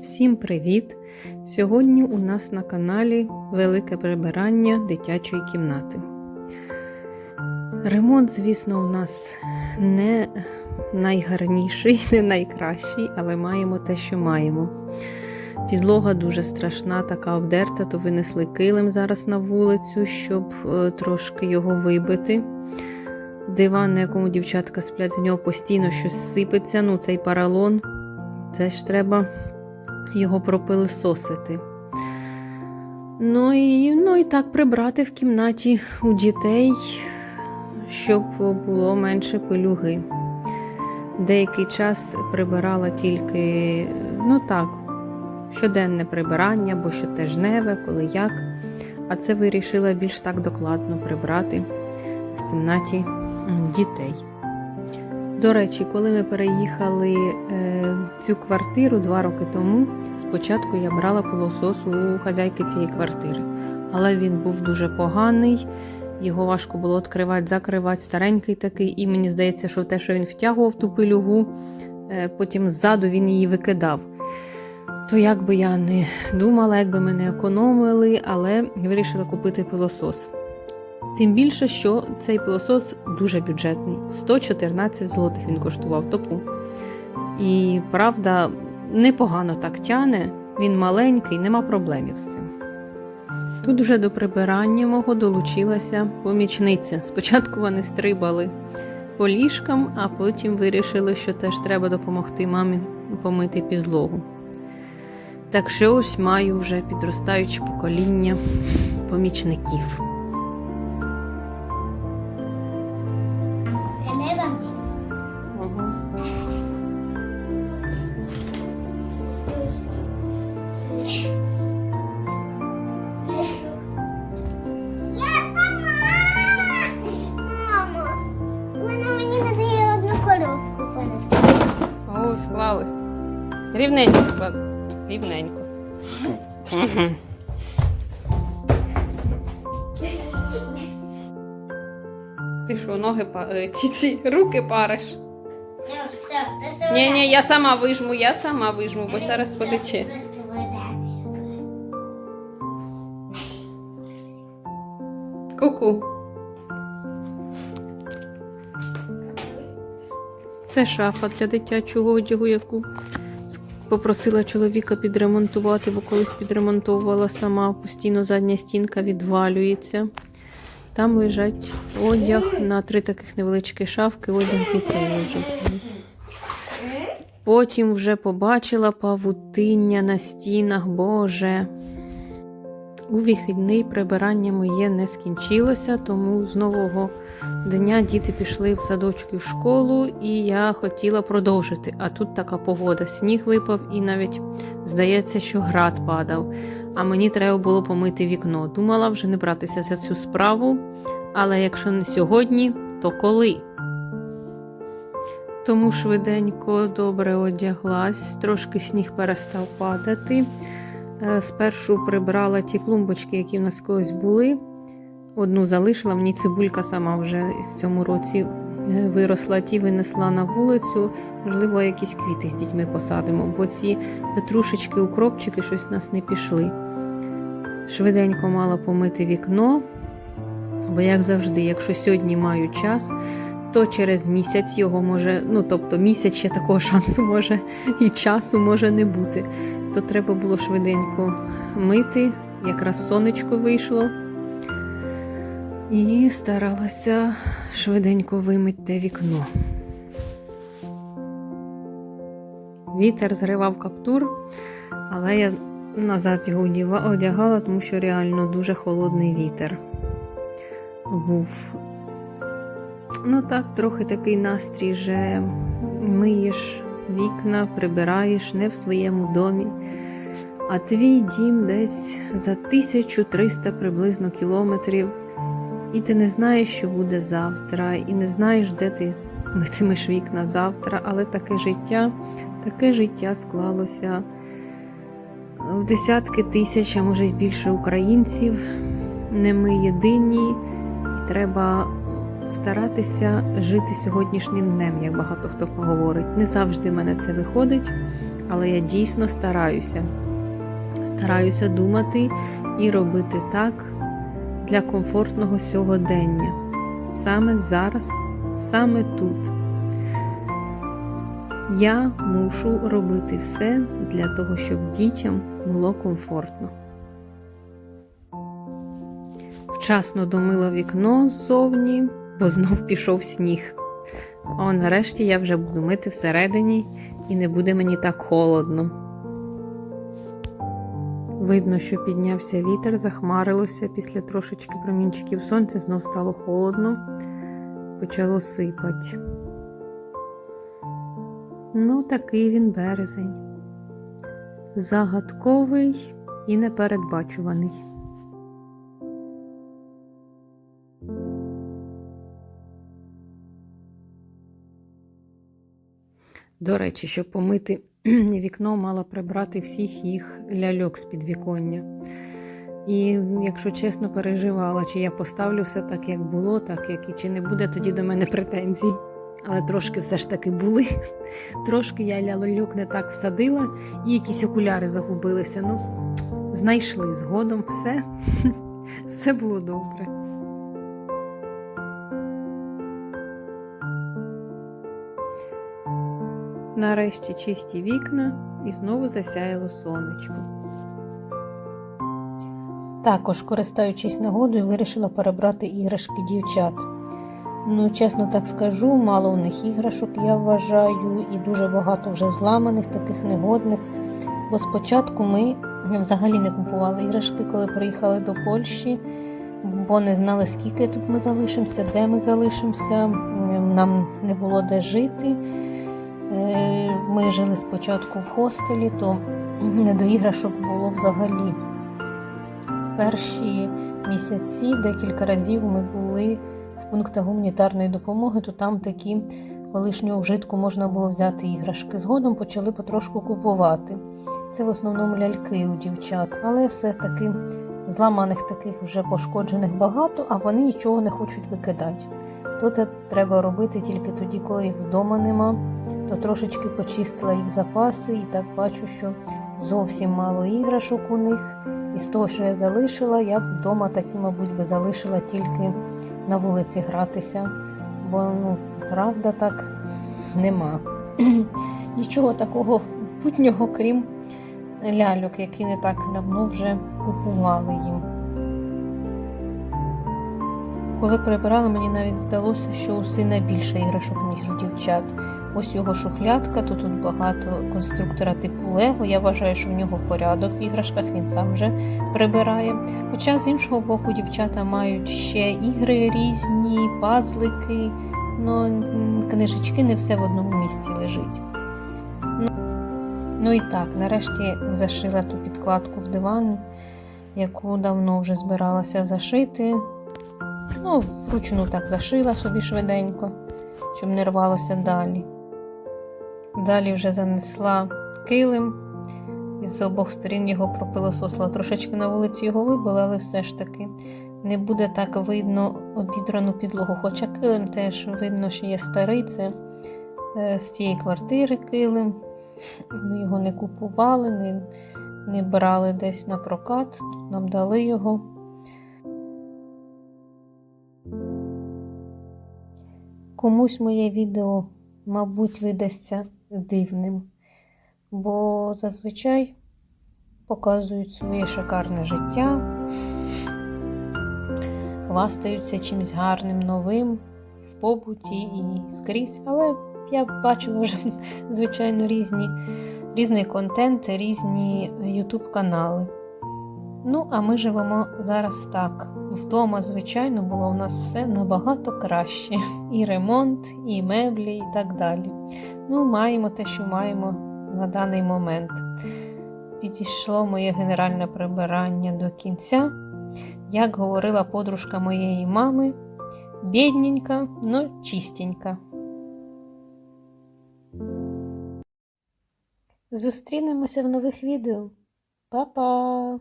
Всім привіт! Сьогодні у нас на каналі Велике прибирання дитячої кімнати. Ремонт, звісно, у нас не найгарніший, не найкращий, але маємо те, що маємо. Підлога дуже страшна, така обдерта, то винесли килим зараз на вулицю, щоб е, трошки його вибити. Диван, на якому дівчатка сплять, з нього постійно щось сипеться. Ну, цей паралон. Це ж треба його пропилисосити. Ну і, ну і так прибрати в кімнаті у дітей, щоб було менше пилюги. Деякий час прибирала тільки, ну так, щоденне прибирання, бо щотижневе, коли як. А це вирішила більш так докладно прибрати в кімнаті дітей. До речі, коли ми переїхали е, цю квартиру два роки тому, спочатку я брала пилосос у хазяйки цієї квартири, але він був дуже поганий, його важко було відкривати, закривати, старенький такий, і мені здається, що те, що він втягував ту пилюгу, е, потім ззаду він її викидав. То як би я не думала, як би ми не економили, але вирішила купити пилосос. Тим більше, що цей пилосос дуже бюджетний 114 злотих він коштував тобто. І правда, непогано так тяне, він маленький, нема проблемів з цим. Тут вже до прибирання мого долучилася помічниця. Спочатку вони стрибали по ліжкам, а потім вирішили, що теж треба допомогти мамі помити підлогу. Так що ось маю вже підростаюче покоління помічників. Склали. Рівненько склали. Рівненько. Ти що, ноги е, ці, ці руки париш? Ні, ні, я сама вижму, я сама вижму, бо зараз потече. Ку-ку. Це шафа для дитячого одягу, яку попросила чоловіка підремонтувати, бо колись підремонтовувала сама. Постійно задня стінка відвалюється. Там лежать одяг на три таких невеличкі шафки, одяг дітей. Потім вже побачила павутиння на стінах, Боже. У вихідний прибирання моє не скінчилося, тому з нового дня діти пішли в садочки в школу, і я хотіла продовжити. А тут така погода: сніг випав, і навіть здається, що град падав. А мені треба було помити вікно. Думала вже не братися за цю справу, але якщо не сьогодні, то коли? Тому швиденько добре одяглась, трошки сніг перестав падати. Е, Спершу прибрала ті клумбочки, які в нас колись були. Одну залишила, мені цибулька сама вже в цьому році е, виросла, ті винесла на вулицю. Можливо, якісь квіти з дітьми посадимо, бо ці петрушечки, укропчики щось в нас не пішли. Швиденько мала помити вікно, бо, як завжди, якщо сьогодні маю час, то через місяць його може, ну тобто місяць ще такого шансу може і часу може не бути то треба було швиденько мити, якраз сонечко вийшло. І старалася швиденько вимити те вікно. Вітер зривав каптур, але я назад його одягала, тому що реально дуже холодний вітер був. Ну так, трохи такий настрій, що миєш вікна, прибираєш не в своєму домі, а твій дім десь за 1300 приблизно кілометрів, і ти не знаєш, що буде завтра, і не знаєш, де ти митимеш вікна завтра, але таке життя, таке життя склалося. В десятки тисяч, а може й більше українців. Не ми єдині, і треба старатися жити сьогоднішнім днем, як багато хто говорить. Не завжди в мене це виходить, Але я дійсно стараюся. Стараюся думати і робити так для комфортного сьогодення. Саме зараз, саме тут. Я мушу робити все для того, щоб дітям було комфортно. Вчасно домила вікно ззовні, бо знов пішов сніг. О, нарешті я вже буду мити всередині і не буде мені так холодно. Видно, що піднявся вітер, захмарилося після трошечки промінчиків сонця, знов стало холодно, почало сипати. Ну, такий він березень. Загадковий і непередбачуваний. До речі, щоб помити вікно, мала прибрати всіх їх ляльок з підвіконня. І, якщо чесно, переживала, чи я поставлю все так, як було, так як і чи не буде тоді до мене претензій. Але трошки все ж таки були. Трошки я ляльок не так всадила, і якісь окуляри загубилися. Ну, знайшли згодом все. Все було добре. Нарешті чисті вікна і знову засяяло сонечко. Також, користуючись нагодою, вирішила перебрати іграшки дівчат. Ну, чесно так скажу, мало у них іграшок, я вважаю, і дуже багато вже зламаних, таких негодних. Бо спочатку ми взагалі не купували іграшки, коли приїхали до Польщі, бо не знали, скільки тут ми залишимося, де ми залишимося. Нам не було де жити. Е, Ми жили спочатку в хостелі, то не до іграшок було взагалі. Перші місяці декілька разів ми були в пунктах гуманітарної допомоги, то там такі колишнього вжитку можна було взяти іграшки. Згодом почали потрошку купувати. Це в основному ляльки у дівчат, але все-таки зламаних таких вже пошкоджених багато, а вони нічого не хочуть викидати. То це треба робити тільки тоді, коли їх вдома нема то трошечки почистила їх запаси і так бачу, що зовсім мало іграшок у них. І з того, що я залишила, я б вдома такі, мабуть, би залишила тільки на вулиці гратися. Бо, ну, правда, так нема. Нічого такого путнього, крім ляльок, які не так давно вже купували їм. Коли прибирала, мені навіть здалося, що у сина більше іграшок, ніж у дівчат. Ось його шухлядка, то тут багато конструктора типу Лего. Я вважаю, що в нього порядок в іграшках, він сам вже прибирає. Хоча з іншого боку, дівчата мають ще ігри різні, пазлики, ну книжечки не все в одному місці лежить. Ну, ну і так, нарешті зашила ту підкладку в диван, яку давно вже збиралася зашити. Ну, вручну так зашила собі швиденько, щоб не рвалося далі. Далі вже занесла килим, з обох сторін його пропилососила. Трошечки на вулиці його вибила, але все ж таки не буде так видно обідрану підлогу. Хоча килим теж видно, що є старий, це е, з цієї квартири килим. Ми його не купували, не, не брали десь на прокат, нам дали його. Комусь моє відео, мабуть, видасться дивним, бо зазвичай показують своє шикарне життя, хвастаються чимось гарним, новим в побуті і скрізь. Але я бачила вже, звичайно, різні, різний контент, різні YouTube канали. Ну, а ми живемо зараз так. Вдома, звичайно, було у нас все набагато краще. І ремонт, і меблі, і так далі. Ну, маємо те, що маємо на даний момент. Підійшло моє генеральне прибирання до кінця. Як говорила подружка моєї мами, бідненька, но чистенька. Зустрінемося в нових відео. Па-па!